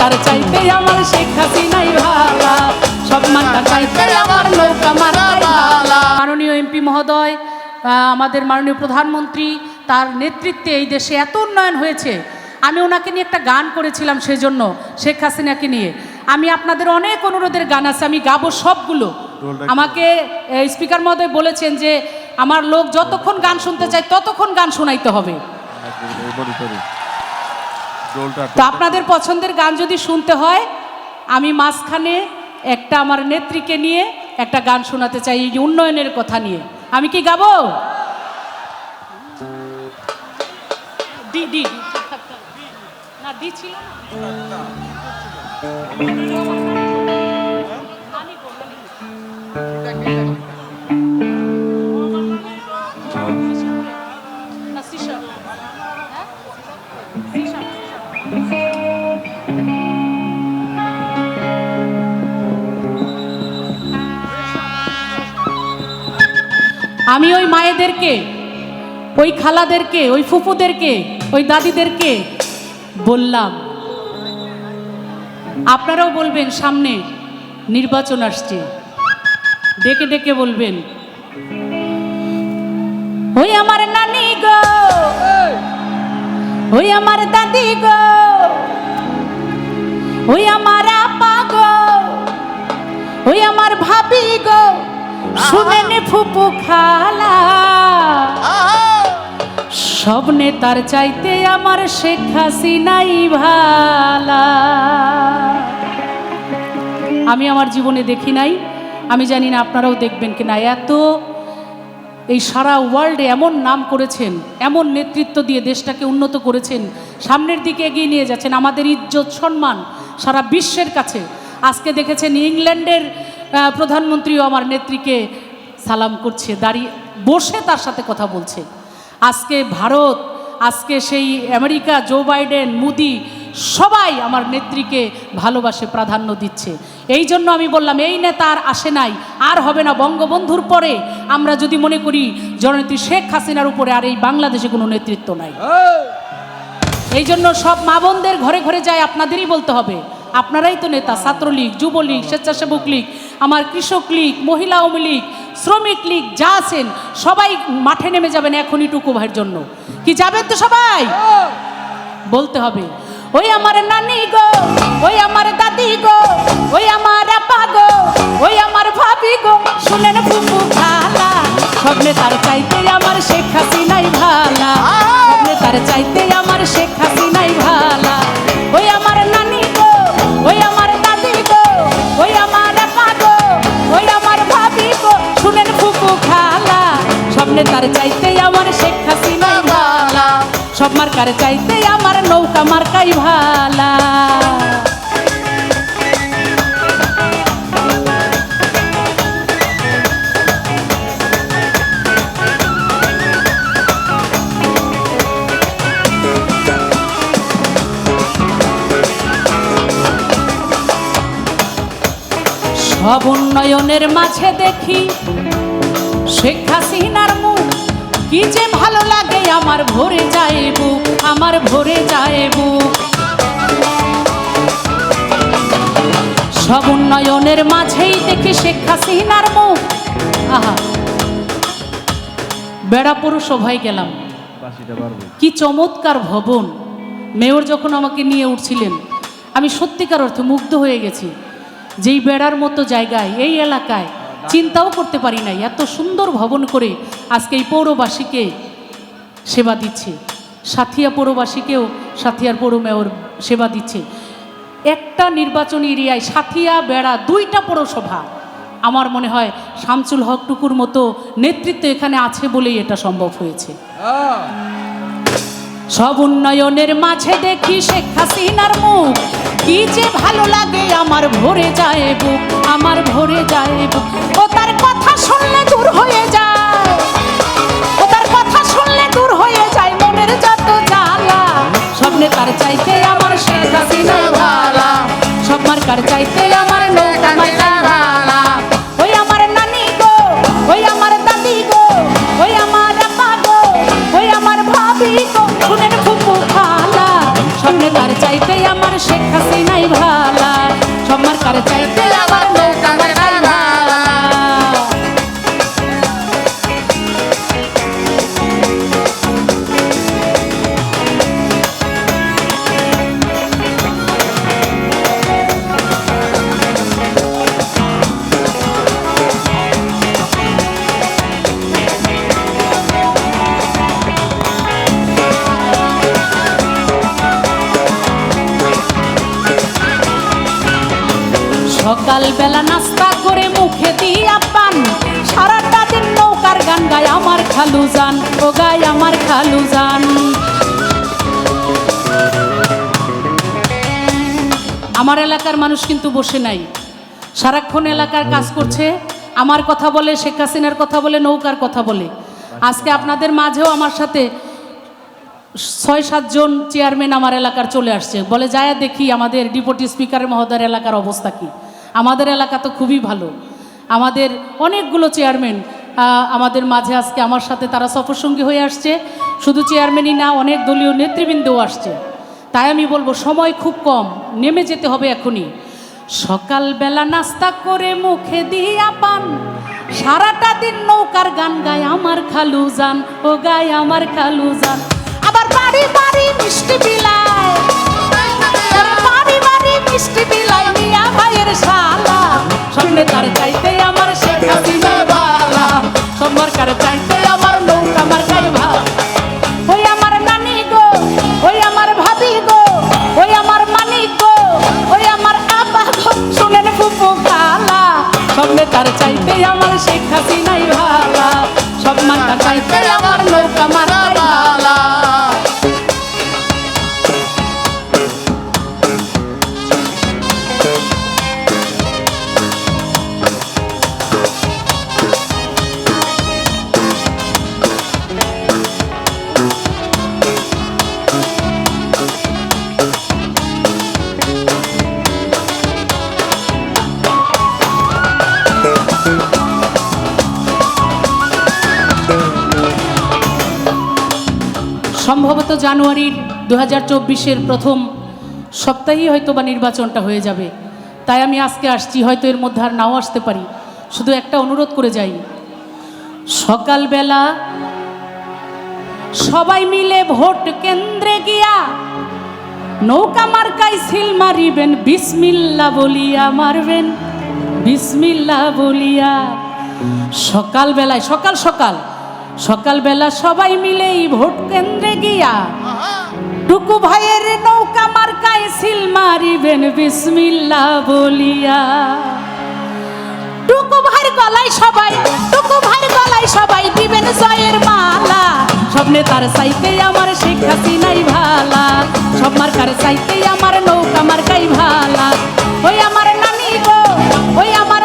তার চাইতে আমার শেখ হাসিনাই ভালা। সম্মানটা চাইতে আমার নৌকা ভালা। মাননীয় এমপি মহোদয় আমাদের মাননীয় প্রধানমন্ত্রী তার নেতৃত্বে এই দেশে এত উন্নয়ন হয়েছে। আমি ওনাকে নিয়ে একটা গান করেছিলাম সেজন্য শেখ হাসিনাকে নিয়ে। আমি আপনাদের অনেক অনুরোধের গান আছে আমি গাবো সবগুলো। আমাকে স্পিকার মহোদয় বলেছেন যে আমার লোক যতক্ষণ গান শুনতে চায় ততক্ষণ গান শোনাইতে হবে। তো আপনাদের পছন্দের গান যদি শুনতে হয় আমি মাঝখানে একটা আমার নেত্রীকে নিয়ে একটা গান শোনাতে চাই এই উন্নয়নের কথা নিয়ে আমি কি গাবো ডি। না ছিল আমি ওই মায়েদেরকে, ওই খালাদেরকে, ওই ফুফুদেরকে, ওই দাদিদেরকে বললাম, আপনারাও বলবেন সামনে নির্বাচন আসছে। ডেকে ডেকে বলবেন, ওই আমার নানি গো, ওই আমার দাদি গো, ওই আমার আপা গো, ওই আমার ভাবি গো শুনেন ফুপু খালা। সব নেতার চাইতে আমার শেখ হাসিনাই ভালা। আমি আমার জীবনে দেখি নাই, আমি জানি না আপনারাও দেখবেন কিনা। এত এই সারা ওয়ার্ল্ডে এমন নাম করেছেন, এমন নেতৃত্ব দিয়ে দেশটাকে উন্নত করেছেন, সামনের দিকে এগিয়ে নিয়ে যাচ্ছেন, আমাদের ইজ্জত, সম্মান সারা বিশ্বের কাছে। আজকে দেখেছেন ইংল্যান্ডের প্রধানমন্ত্রীও আমার নেত্রীকে সালাম করছে দাঁড়িয়ে বসে তার সাথে কথা বলছে। আজকে ভারত আজকে সেই আমেরিকা জো বাইডেন মুদি সবাই আমার নেত্রীকে ভালোবাসে প্রাধান্য দিচ্ছে। এই জন্য আমি বললাম এই নেতা আর আসে নাই আর হবে না। বঙ্গবন্ধুর পরে আমরা যদি মনে করি জননেত্রী শেখ হাসিনার উপরে আর এই বাংলাদেশে কোনো নেতৃত্ব নাই। এই জন্য সব মা বোনদের ঘরে ঘরে যায় আপনাদেরই বলতে হবে। আপনারাই তো নেতা, ছাত্রলীগ, যুবলীগ, স্বেচ্ছাসেবক লীগ, আমার কৃষক লীগ, মহিলা আওয়ামী লীগ, শ্রমিক লীগ, যা আছেন, সবাই মাঠে নেমে যাবেন এখনই টুকু ভাইয়ের জন্য। কি যাবেন তো সবাই? বলতে হবে, ওই আমার নানি গো, ওই আমার দাদি গো স্বপ্নে তার চাইতে আমার শেখ হাসিনাই ভালা। সব মার্কার চাইতে আমার নৌকা মার্কাই ভালা। সব উন্নয়নের মাঝে দেখি শেখ কি যে ভালো লাগে আমার ভরে যায় বুক আমার ভরে যায় বুক সব উন্নয়নের মাঝেই দেখি শেখ হাসিনার মুখ। আহা। বেড়াপুর সভায় গেলাম। কি চমৎকার ভবন। মেয়র যখন আমাকে নিয়ে উঠছিলেন আমি সত্যিকার অর্থে মুগ্ধ হয়ে গেছি। যেই বেড়ার মতো জায়গায় এই এলাকায় চিন্তাও করতে পারি নাই এত সুন্দর ভবন করে আজকে এই পৌরবাসীকে সেবা দিচ্ছে। সাথিয়া পৌরবাসীকেও সাথিয়ার পৌর মেয়র সেবা দিচ্ছে। একটা নির্বাচনী এরিয়ায় সাথিয়া বেড়া দুইটা পৌরসভা। আমার মনে হয় শামসুল হক টুকুর মতো নেতৃত্ব এখানে আছে বলেই এটা সম্ভব হয়েছে। সব উন্নয়নের মাঝে দেখি শেখ হাসিনার মুখ। কি যে ভালো লাগে আমার ভরে যায় বুক আমার ভরে যায় বুক ও তার কথা শুনলে দূর হয়ে যায়। ও তার কথা শুনলে দূর হয়ে যায়, মনের যত জ্বালা। স্বপ্নে তার চাইতে আমার সে হাসিনা ভালা। সব কার চাইতে সকালবেলা নাস্তা করে মুখে দিয়া পান সারাটা দিন নৌকার গান গায় আমার খালু যান ও গায় আমার খালু যান আমার এলাকার মানুষ কিন্তু বসে নাই। সারাক্ষণ এলাকার কাজ করছে। আমার কথা বলে, শেখ হাসিনার কথা বলে, নৌকার কথা বলে। আজকে আপনাদের মাঝেও আমার সাথে ছয় সাতজন চেয়ারম্যান আমার এলাকার চলে আসছে। বলে যায় দেখি আমাদের ডিপুটি স্পিকার মহোদয়ের এলাকার অবস্থা কি? আমাদের এলাকা তো খুবই ভালো। আমাদের অনেকগুলো চেয়ারম্যান আমাদের মাঝে আজকে আমার সাথে তারা সফরসঙ্গী হয়ে আসছে। শুধু চেয়ারম্যানই না, অনেক দলীয় নেতৃবৃন্দও আসছে। তাই আমি বলব, সময় খুব কম, নেমে যেতে হবে এখনই। সকালবেলা নাস্তা করে মুখে দিয়া পান। সারাটা দিন নৌকার গান গায় আমার খালু যান ও গায় আমার খালু যান আবার বাড়ি বাড়ি মিষ্টি বিলায় সম্ভবত জানুয়ারির দু হাজার প্রথম সপ্তাহেই হয়তো বা নির্বাচনটা হয়ে যাবে। তাই আমি আজকে আসছি, হয়তো এর মধ্যে আর নাও আসতে পারি। শুধু একটা অনুরোধ করে যাই। সকালবেলা সবাই মিলে ভোট কেন্দ্রে গিয়া নৌকা মার্কাই সিল মারিবেন, বিসমিল্লা বলিয়া মারবেন, বিসমিল্লা বলিয়া সকালবেলায়, সকাল সকাল সকালবেলা সবাই মিলে এই ভোট কেন্দ্রে গিয়া টুকু ভাইয়ের নৌকা মার্কায় সিল মারিবেন বিসমিল্লা বলিয়া। টুকু ভাইয়ের গলায় সবাই, টুকু ভাইয়ের গলায় সবাই দিবেন জয়ের মালা। স্বপ্নে নেতার চাইতে আমার শেখ হাসিনাই ভালা। সব মার্কার চাইতে আমার নৌকা মার্কাই ভালা। ওই আমার নানি গো ওই আমার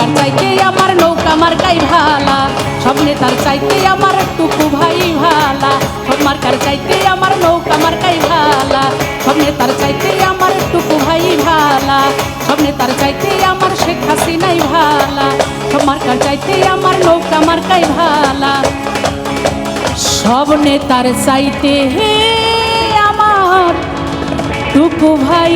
মার্কার চাইতে আমার নৌকা মার্কাই ভালা। সব নেতার চাইতে আমার টুকু ভাই ভালা। সব মার্কার চাইতে আমার নৌকা মার্কাই ভালা। সব নেতার চাইতে আমার টুকু ভাই ভালা। সব নেতার চাইতে আমার শেখ হাসিনাই ভালা। সব মার্কার চাইতে আমার নৌকা মার্কাই ভালা। সব নেতার চাইতে হে আমার টুকু ভাই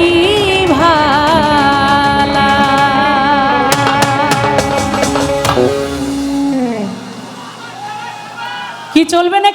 চলবে না